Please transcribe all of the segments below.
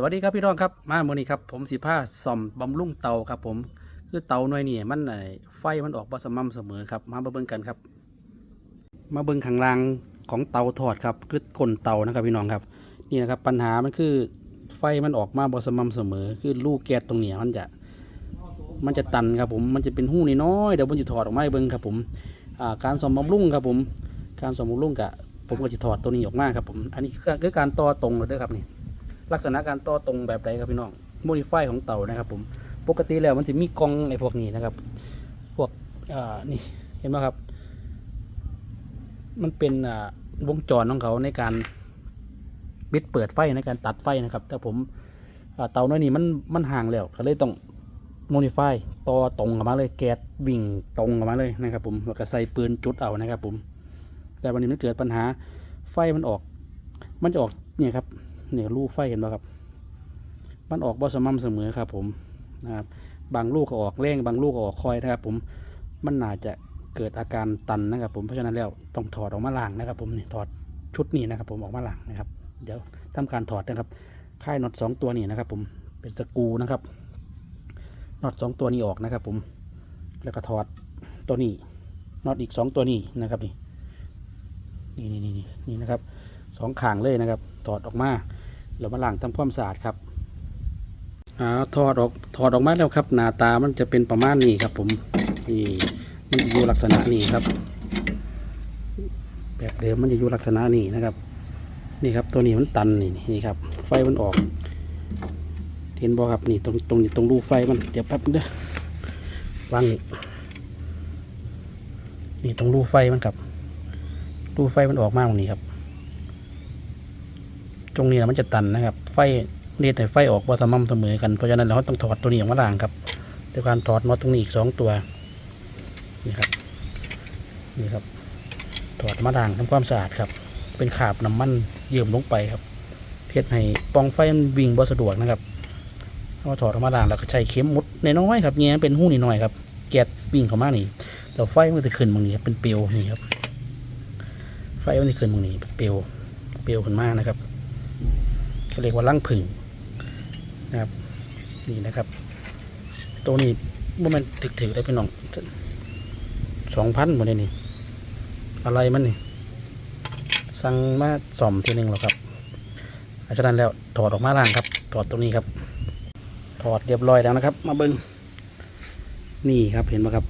สวัสดีครับพี่น้องครับมาเมื่อนี้ครับผมสิผ้าซ่อมบำรุงเตาครับผมคือเตาหน่วยนี่มันไไฟมันออกบ่สม่ำเสมอครับ มาเบิ่งกันครับ มาเบิ่งข้างล่างของเตาทอดครับคือก้นเตานะครับพี่น้องครับ นี่นะครับปัญหามันคือไฟมันออกมาบ่สม่ำเสมอ คือลูกแก๊สตรงเนี้ยมันจะมันจะตันครับผมมันจะเป็นหู้น้อยเดี๋ยวผมจะถอดออกมาเบิ่งครับผมการซ่อมบำรุงครับผม การซ่อมบำรุงกะผมก็จะถอดตัวนี้ออกมาครับผม อันนี้คือการต่อตรงเลยด้อครับนี่ ลักษณะการต่อตรงแบบใดครับพี่น้องโมดิฟายของเต่านะครับผมปกติแล้วมันจะมีกองไอ้พวกนี้นะครับ พวกอ่านี่เห็นไหมครับ มันเป็นอ่าวงจรของเขาในการปิดเปิดไฟในการตัดไฟนะครับ แต่ผมเตาน้อยนี่มันมันห่างแล้วก็เลยต้องโมดิฟายต่อตรงออกมาเลยแก๊สวิ่งตรงออกมาเลยนะครับ ผมแล้วก็ใส่ปืนจุดเอานะครับ ผม แต่วันนี้มันเกิดปัญหาไฟมันออก มันจะออกเนี่ยครับ เนี่ยลูกไฟเห็นไหมครับ มันออกบ่สม่ำเสมอครับผมนะครับบางลูกก็ออกแรงบางลูกก็ออกคอยนะครับ ผมมันน่าจะเกิดอาการตันนะครับ ผมเพราะฉะนั้นแล้วต้องถอดออกมาล้างนะครับ ผมนี่ถอดชุดนี้นะครับ ผมออกมาล้างนะครับ เดี๋ยวทำการถอดนะครับค่ายน็อตสองตัวนี้นะครับ ผมเป็นสกูนะครับน็อตสองตัวนี้ออกนะครับ ผมแล้วก็ถอดตัวนี้น็อตอีกสองตัวนี้นะครับนี่นี่นี่นี่นี่นะครับสองข้างเลยนะครับ ถอดออกมา แล้วมาล้างทำความสะอาดครับอ่าถอดออกถอดออกมาแล้วครับ หน้าตามันจะเป็นประมาณนี้ครับ ผมนี่มันอยู่ลักษณะนี้ครับ แบบเดิมมันจะอยู่ลักษณะนี้นะครับ นี่ครับตัวนี้มันตันนี่นี่ครับ ไฟมันออกเห็นบ่ครับนี่ตรงตรงนี้ตรงรูไฟมันเดี๋ยวแป๊บเด้อวางนี่นี่ตรงรูไฟมันครับรูไฟมันออกมาตรงนี้ครับ ตรงนี้มันจะตันนะครับ ไฟเน็ตให้ไฟออกว่าสม่ำเสมอกันเพราะฉะนั้นเราต้องถอดตัวนี้ออกมาล้างครับด้วยการถอดน็อตตรงนี้อีกสองตัวนี่ครับนี่ครับ ถอดมาล้างทำความสะอาดครับ เป็นขาบน้ำมันเยื่อมลงไปครับเพื่อให้ปองไฟมันวิ่งบ่สะดวกนะครับเอาถอดออกมาล้างแล้วก็ใช้เข็มมุดน้อยๆครับเงี้ยเป็นหู้นิดหน่อยครับแก๊สวิ่งเข้ามานี่แล้วไฟมันจะขึ้นบางนี้ครับเป็นเปลวนี่ครับไฟมันจะขึ้นบางนี้เปลวเปลวขึ้นมากนะครับ เรียกว่าลังผึ่งนะครับนี่นะครับ ตัวนี้ว่ามันถึกถือได้พี่น้องสองพันหมดเลยนี่ อะไรมันนี่ สั่งมาส่อมทีหนึ่งหรอครับอาจารย์แล้วถอดออกมาล่างครับ ถอดตรงนี้ครับ ถอดเรียบร้อยแล้วนะครับ มาเบิ้งนี่ครับเห็นไหมครับ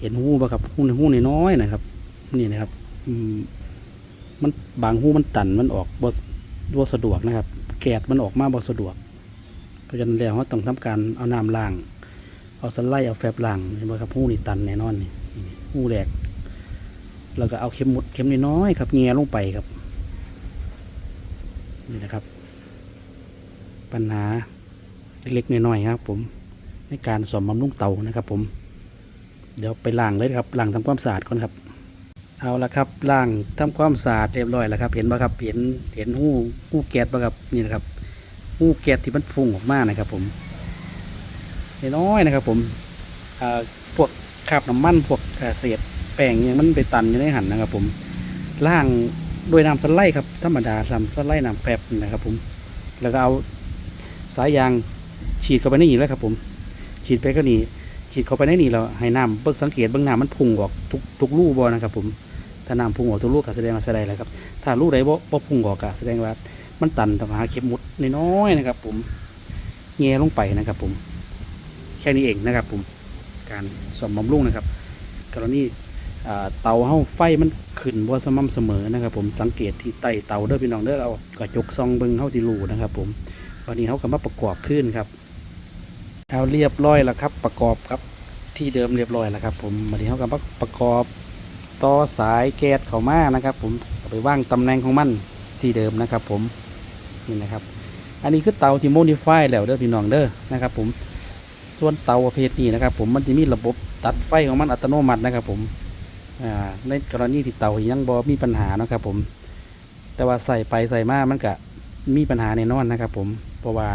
เห็นหูป่ะครับหูในหูในน้อยนะครับ นี่นะครับ อืมมันบางหูมันตันมันออกบ บ่สะดวกนะครับแกดมันออกมาบ่สะดวก เพราะฉะนั้นแล้วเราต้องทำการเอาน้ำล้าง เอาสไลด์เอาแฟบล้างเห็นไหมครับหูนี่ตันแน่นอนนี่หูแหลกแล้วก็เอาเข็มมุดเข็มน้อยๆครับแง่ลงไปครับนี่นะครับ ปัญหาเล็กๆน้อยๆครับ ผมในการสอมบำรุงเตานะครับ ผม เดี๋ยวไปล้างเลยครับล้างทำความสะอาดก่อนครับ เอาละครับล้างทำความสะอาดเรียบร้อยแล้วครับ เห็นป่ะครับเห็นเห็นหูหูแก๊สป่ะครับนี่นะครับหูแก๊สที่มันพุ่งออกมานะครับ ผมน้อยนะครับ ผมพวกคราบน้ำมันพวกเศษแป้งเนี่ยมันไปตันอยู่ในหันนะครับ ผมล้างด้วยน้ำสไลด์ครับธรรมดาทำสไลด์น้ำแฟบนะครับ ผม แล้วก็เอาสายยางฉีดเข้าไปในนี่แล้วครับ ผม ฉีดไปก็นี่ฉีดเข้าไปในนี่เราให้น้ำเบิกสังเกตเบื้องน้ำมันพุ่งออกทุกทุกรูบ่นะครับ ผม ถ้าน้ำพุ่งออกทุกลูกก็แสดงว่าแสดงอะไรครับ ถ้าลูกใดบ่บ่พุ่งออกก็แสดงว่ามันตันต้องหาเข็มมุดน้อยๆนะครับ ผมแง่ลงไปนะครับ ผม แค่นี้เองนะครับ ผมการสมบำรุงนะครับ กรณีเตาเฮาไฟมันขึ้นบ่สม่ำเสมอนะครับ ผมสังเกตที่ใต้เตาเด้อพี่น้องเด้อเอากระจกซองเบิ่งเฮาสิรูนะครับ ผมวันนี้เฮาก็มาประกอบขึ้นครับเอาเรียบร้อยแล้วครับ ประกอบครับที่เดิมเรียบร้อยแล้วครับ ผมวันนี้เฮาก็มาประกอบ ต่อสายแก๊สเข้ามานะครับ ผมไปว่างตำแหน่งของมันที่เดิมนะครับ ผมนี่นะครับ อันนี้คือเตาที่โมดิฟายแล้วเด้อพี่น้องเด้อนะครับ ผมส่วนเตาประเภทนี้นะครับ ผมมันจะมีระบบตัดไฟของมันอัตโนมัตินะครับ ผมในกรณีที่เตายังบ่มีปัญหานะครับ ผม แต่ว่าใส่ไปใส่มามันก็มีปัญหาแน่นอนนะครับ ผมเพราะว่า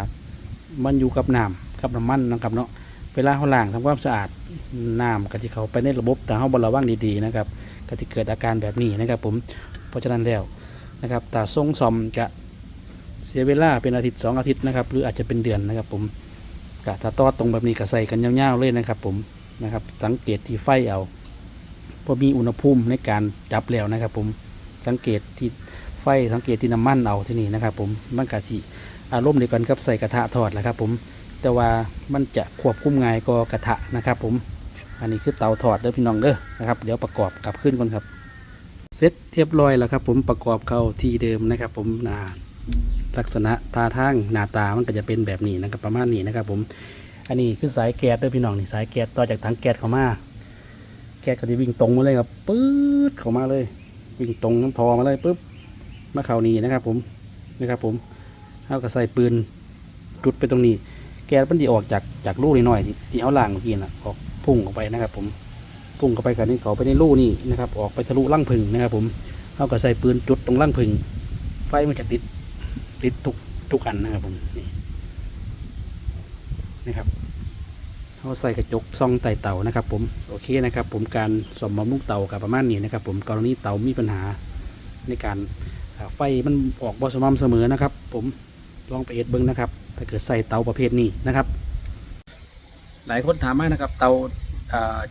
มันอยู่กับน้ำกับน้ำมันนะครับเนาะ เวลาเขาล้างทำความสะอาดน้ำก็จะเขาไปในระบบแต่เขาบระวังดีๆนะครับก็จะเกิดอาการแบบนี้นะครับ ผมเพราะฉะนั้นแล้วนะครับตาทรงซอมกะเสียเวลาเป็นอาทิตย์สองอาทิตย์นะครับ หรืออาจจะเป็นเดือนนะครับ ผมกะถ้าต่อตรงแบบนี้ก็ใส่กันยาวๆเลยนะครับ ผมนะครับสังเกตที่ไฟเอาพอมีอุณหภูมิในการจับแล้วนะครับ ผมสังเกตที่ไฟสังเกตที่น้ำมันเอาที่นี่นะครับ ผมมันกะที่อารมณ์เดียวกันกับใส่กระทะทอดแหละครับ ผม แต่ว่ามันจะควบคุมง่ายกว่ากระทะนะครับ ผม อันนี้คือเตาทอดเด้อพี่น้องเด้อนะครับ เดี๋ยวประกอบกลับขึ้นก่อนครับ เสร็จเรียบร้อยแล้วครับ ผมประกอบเข้าที่เดิมนะครับ ผมอ่าลักษณะท่าทางหน้าตามันก็จะเป็นแบบนี้นะครับประมาณนี้นะครับ ผม อันนี้คือสายแก๊สเด้วยพี่น้องนี่สายแก๊สต่อจากถังแก๊สเข้ามาแก๊สก็จะวิ่งตรงมาเลยครับปื๊ดเข้ามาเลย วิ่งตรงน้ำทอมาเลยปุ๊บมาเข้านี่นะครับ ผมนะครับ ผมเอาก็ใส่ปืนจุดไปตรงนี้ แก๊สมันจะออกจากจากรูนิดหน่อยที่ที่เขาล่างเมื่อกี้นะออกพุ่งออกไปนะครับ ผมพุ่งเข้าไปกันนี่เขาไปในรูนี่นะครับ ออกไปทะลุร่างพึ่งนะครับ ผมเขาก็ใส่ปืนจุดตรงร่างพึ่งไฟมันจะติดติดทุกทุกอันนะครับผมนี่นะครับเขาใส่กระจกซองไต่เต่านะครับ ผมโอเคนะครับ ผมการสมบำรุงเต่ากับประมาณนี้นะครับ ผมกรณีเต่ามีปัญหาในการไฟมันออกบ่สม่ำเสมอนะครับ ผม ลองไปเอ็ดเบิ้งนะครับ ถ้าเกิดใส่เตาประเภทนี้นะครับ หลายคนถามมานะครับ เตา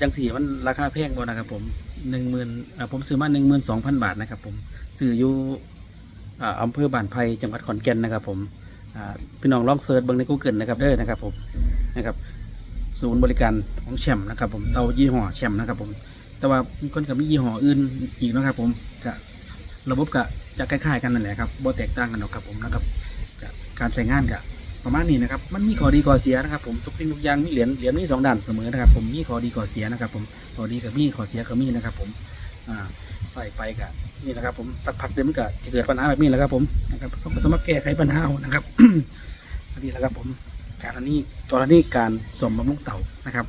จังสีมันราคาแพงบ่นะครับ ผมหนึ่งหมื่นผมซื้อมาหนึ่งหมื่นสองพันบาทนะครับ ผมซื้ออยู่อ่าอำเภอบ้านไผ่จังหวัดขอนแก่นนะครับ ผมพี่น้องลองเซิร์ชเบิ่งใน Google นะครับเด้อนะครับ ผมนะครับ ศูนย์บริการของแชมป์นะครับ ผมเตายี่ห้อแชมป์นะครับ ผม แต่ว่ามีคนกับมียี่ห้ออื่นอีกนะครับ ผมก็ระบบก็จะคล้ายๆกันนั่นแหละครับบ่แตกต่างกันหรอกครับผมนะครับ การใช้งานกับประมาณนี้นะครับมันมีข้อดีข้อเสียนะครับผมทุกสิ่งทุกอย่างมีเหรียญเหรียญมีสองด้านเสมอนะครับผมมีข้อดีข้อเสียนะครับผมข้อดีกับมีข้อเสียกับมีนะครับผมอ่าใส่ไปกับนี่นะครับผมสักพักเดี๋ยวมันก็จะเกิดปัญหาแบบนี้แหละครับผมนะครับก็ต้องมาแก้ไขปัญหาเอานะครับนี่แหละครับผมการนี้กรณีการสมบำรุงเต่านะครับ